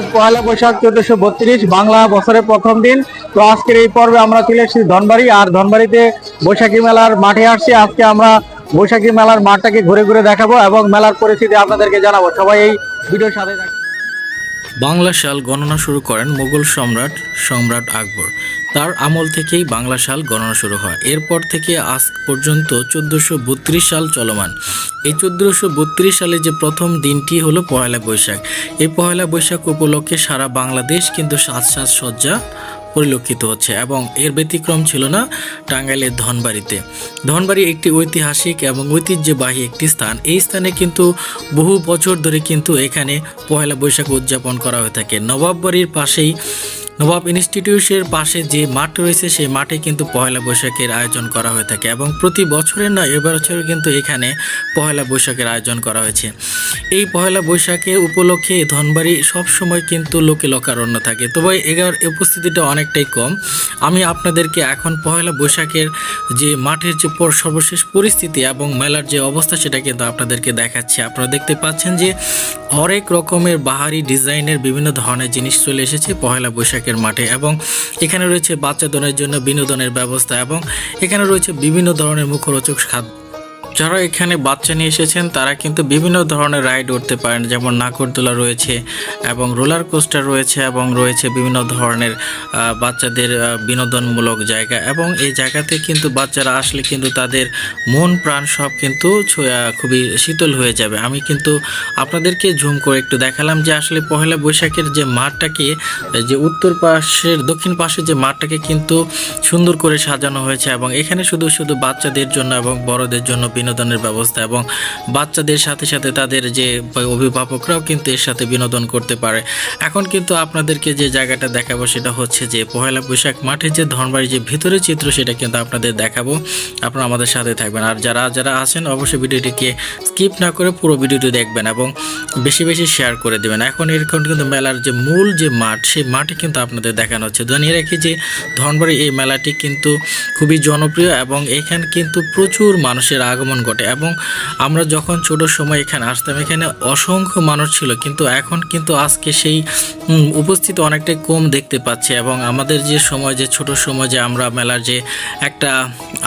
আজ পয়লা বৈশাখ চোদ্দশো বত্রিশ, বাংলা বছরের প্রথম দিন। তো আজকের এই পর্বে আমরা চলে এসেছি ধনবাড়ি, আর ধনবাড়িতে বৈশাখী মেলার মাঠে আসছি। আজকে আমরা বৈশাখী মেলার মাঠটাকে ঘুরে ঘুরে দেখাবো এবং মেলার পরিস্থিতি আপনাদেরকে জানাব। সবাই এই ভিডিওর সাথে। বাংলা সাল গণনা শুরু করেন মুঘল সম্রাট সম্রাট আকবর। তার আমল থেকেই বাংলা সাল গণনা শুরু হয়। এরপর থেকে আজ পর্যন্ত চোদ্দোশো সাল চলমান। এই চোদ্দোশো সালে যে প্রথম দিনটি হলো পয়লা বৈশাখ। এই পয়লা বৈশাখ উপলক্ষে সারা বাংলাদেশ কিন্তু সাজ সাজ সজ্জা পরিলক্ষিত হচ্ছে এবং এর ব্যতিক্রম ছিল না টাঙ্গাইলের ধনবাড়িতে। ধনবাড়ি একটি ঐতিহাসিক এবং ঐতিহ্যবাহী একটি স্থান। এই স্থানে কিন্তু বহু বছর ধরে কিন্তু এখানে পহেলা বৈশাখ উদযাপন করা হয়ে থাকে। নবাব বাড়ির পাশেই নবাব ইনস্টিটিউটের পাশে যে মাঠ রয়েছে, সেই মাঠে কিন্তু পয়লা বৈশাখের আয়োজন করা হয়ে থাকে এবং প্রতি বছরের না এবছর কিন্তু এখানে পয়লা বৈশাখের আয়োজন করা হয়েছে। এই পয়লা বৈশাখে উপলক্ষে ধনবাড়ি সবসময় কিন্তু লোকে লোকারণ্য থাকে। তবে এগার উপস্থিতিটা অনেকটাই কম। আমি আপনাদেরকে এখন পয়লা বৈশাখের যে মাঠের যে সর্বশেষ পরিস্থিতি এবং মেলার যে অবস্থা, সেটা কিন্তু আপনাদেরকে দেখাচ্ছি। আপনারা দেখতে পাচ্ছেন যে হরেক রকমের বাহারি ডিজাইনের বিভিন্ন ধরনের জিনিস চলে এসেছে পয়লা বৈশাখের মাঠে এবং এখানে রয়েছে বাচ্চাদের জন্য বিনোদনের ব্যবস্থা এবং এখানে রয়েছে বিভিন্ন ধরনের মুখরোচক খাদ্য যারা এখানে বাচ্চা নিয়ে এসেছেন, তারা কিন্তু বিভিন্ন ধরনের রাইড উঠতে পারেন, যেমন নাকরদোলা রয়েছে এবং রোলার কোস্টার রয়েছে এবং রয়েছে বিভিন্ন ধরনের বাচ্চাদের বিনোদনমূলক জায়গা এবং এই জায়গাতে কিন্তু বাচ্চারা আসলে কিন্তু তাদের মন, প্রাণ সব কিন্তু খুবই শীতল হয়ে যাবে। আমি কিন্তু আপনাদেরকে ঝুম করে একটু দেখালাম যে আসলে পহেলা বৈশাখের যে মাঠটাকে, যে উত্তর পাশের, দক্ষিণ পাশের যে মাঠটাকে কিন্তু সুন্দর করে সাজানো হয়েছে এবং এখানে শুধু শুধু বাচ্চাদের জন্য এবং বড়দের জন্য বিনোদনের ব্যবস্থা এবং বাচ্চাদের সাথে সাথে তাদের যে অভিভাবকরাও কিন্তু এর সাথে বিনোদন করতে পারে। এখন কিন্তু আপনাদেরকে যে জায়গাটা দেখাবো সেটা হচ্ছে যে পহেলা বৈশাখ মাঠে যে ধনবাড়ি যে ভিতরের চিত্র সেটা কিন্তু আপনাদের দেখাবো। আপনারা আমাদের সাথে থাকবেন। আর যারা যারা আছেন অবশ্যই ভিডিওটিকে স্কিপ না করে পুরো ভিডিওটি দেখবেন এবং বেশি বেশি শেয়ার করে দেবেন। এখন এরকম কিন্তু মেলার যে মূল যে মাঠ, সেই মাঠে কিন্তু আপনাদের দেখানো হচ্ছে। জানিয়ে রাখি যে ধনবাড়ি এই মেলাটি কিন্তু খুবই জনপ্রিয় এবং এখানে কিন্তু প্রচুর মানুষের আগমন ঘটে এবং আমরা যখন ছোট সময় এখানে আসতাম, এখানে অসংখ্য মানুষ ছিল, কিন্তু এখন কিন্তু আজকে সেই উপস্থিতি অনেকটাই কম দেখতে পাচ্ছি এবং আমাদের যে সময়, যে ছোট সময় যে আমরা মেলার যে একটা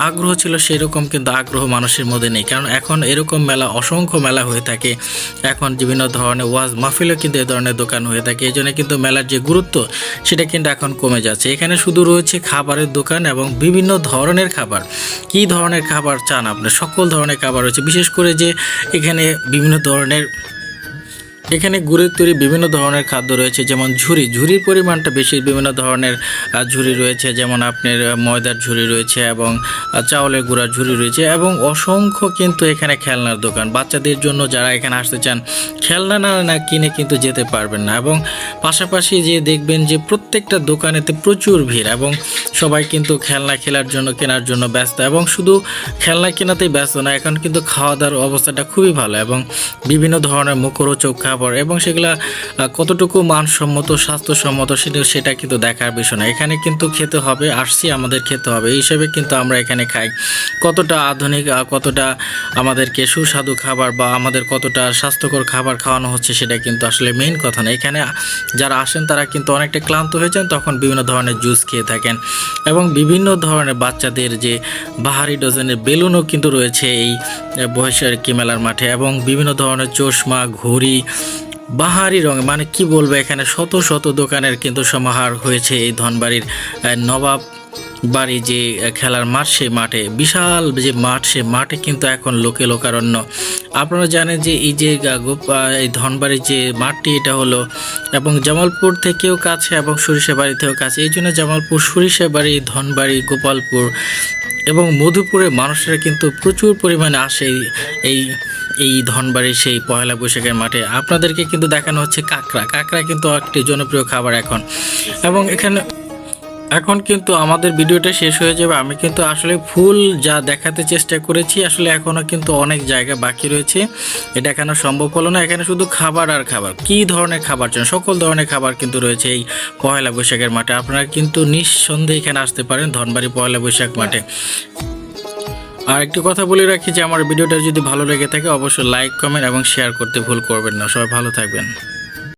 আগ্রহ ছিল, সেরকম কিন্তু আগ্রহ মানুষের মধ্যে নেই। কারণ এখন এরকম মেলা, অসংখ্য মেলা হয়ে থাকে। এখন বিভিন্ন ধরনের ওয়াজ মাহফিলও কিন্তু এ ধরনের দোকান হয়ে থাকে। এই জন্য কিন্তু মেলার যে গুরুত্ব, সেটা কিন্তু এখন কমে যাচ্ছে। এখানে শুধু রয়েছে খাবারের দোকান এবং বিভিন্ন ধরনের খাবার। কি ধরনের খাবার চান আপনি? সকল ধরনের খাবার রয়েছে। বিশেষ করে যে এখানে বিভিন্ন ধরনের এখানে গুড়ের তৈরি বিভিন্ন ধরনের খাদ্য রয়েছে, যেমন ঝুরি। ঝুরির পরিমাণটা বেশি, বিভিন্ন ধরনের ঝুরি রয়েছে, যেমন আপনার ময়দার ঝুরি রয়েছে এবং চাউলের গুঁড়ার ঝুরি রয়েছে এবং অসংখ্য কিন্তু এখানে খেলনার দোকান। বাচ্চাদের জন্য যারা এখানে আসতে চান, খেলনা না না কিনে কিন্তু যেতে পারবেন না এবং পাশাপাশি যে দেখবেন যে প্রত্যেকটা দোকানেতে প্রচুর ভিড় এবং সবাই কিন্তু খেলনা খেলার জন্য, কেনার জন্য ব্যস্ত এবং শুধু খেলনা কেনাতেই ব্যস্ত না, এখন কিন্তু খাওয়া দাওয়ার অবস্থাটা খুবই ভালো এবং বিভিন্ন ধরনের মুখরোচক খাবার এবং সেগুলা কতটুকু মানসম্মত, স্বাস্থ্যসম্মত সেটা সেটা কিন্তু দেখার বিষয় না। এখানে কিন্তু খেতে হবে আসছি আমাদের খেতে হবে। এই হিসেবে কিন্তু আমরা এখানে খাই। কতটা আধুনিক কতটা আমাদেরকে সুস্বাদু খাবার বা আমাদের কতটা স্বাস্থ্যকর খাবার খাওয়ানো হচ্ছে সেটা কিন্তু আসলে মেইন কথা না। এখানে যারা আসেন, তারা কিন্তু অনেকটা ক্লান্ত হয়ে যান, তখন বিভিন্ন ধরনের জুস খেয়ে থাকেন। এবং বিভিন্ন ধরনের বাচ্চাদের যে বাহারি ডজনের বেলুনও কিন্তু রয়েছে এই বৈশাখী মেলার মাঠে। এবং বিভিন্ন ধরনের চশমা, ঘড়ি বাহারি রঙ মানে কি বলব, এখানে শত শত দোকানের কিন্তু সমাহার হয়েছে এই ধনবাড়ির নবাব বাড়ি যে খেলার মাঠ সেই মাঠে, বিশাল যে মাঠ সে মাঠে কিন্তু এখন লোকে লোকারণ্য। আপনারা জানেন যে এই যে এই ধনবাড়ির যে মাঠটি, এটা হলো, এবং জামালপুর থেকেও কাছে এবং সরিষাবাড়ি থেকেও কাছে, এই জন্য জামালপুর, সরিষাবাড়ি, ধনবাড়ি, গোপালপুর এবং মধুপুরের মানুষেরা কিন্তু প্রচুর পরিমাণে আসে এই- এই এই ধনবাড়ির সেই পয়লা বৈশাখের মাঠে। আপনাদেরকে কিন্তু দেখানো হচ্ছে কাঁকড়া। কাঁকড়া কিন্তু একটি জনপ্রিয় খাবার এখন। এবং এখানে এখন কিন্তু আমাদের ভিডিওটা শেষ হয়ে যাবে। আমি কিন্তু আসলে ফুল যা দেখাতে চেষ্টা করেছি, আসলে এখনও কিন্তু অনেক জায়গা বাকি রয়েছে। এটা এখানে সম্ভব হলো না। এখানে শুধু খাবার আর খাবার। কি ধরনের খাবার চান? সকল ধরনের খাবার কিন্তু রয়েছে এই পয়লা বৈশাখের মাঠে। আপনারা কিন্তু নিঃসন্দেহে এখানে আসতে পারেন ধনবাড়ি পয়লা বৈশাখ মাঠে। আর একটি কথা বলে রাখি যে, আমার ভিডিওটা যদি ভালো লেগে থাকে, অবশ্যই লাইক কমেন্ট এবং শেয়ার করতে ভুল করবেন না। সবাই ভালো থাকবেন।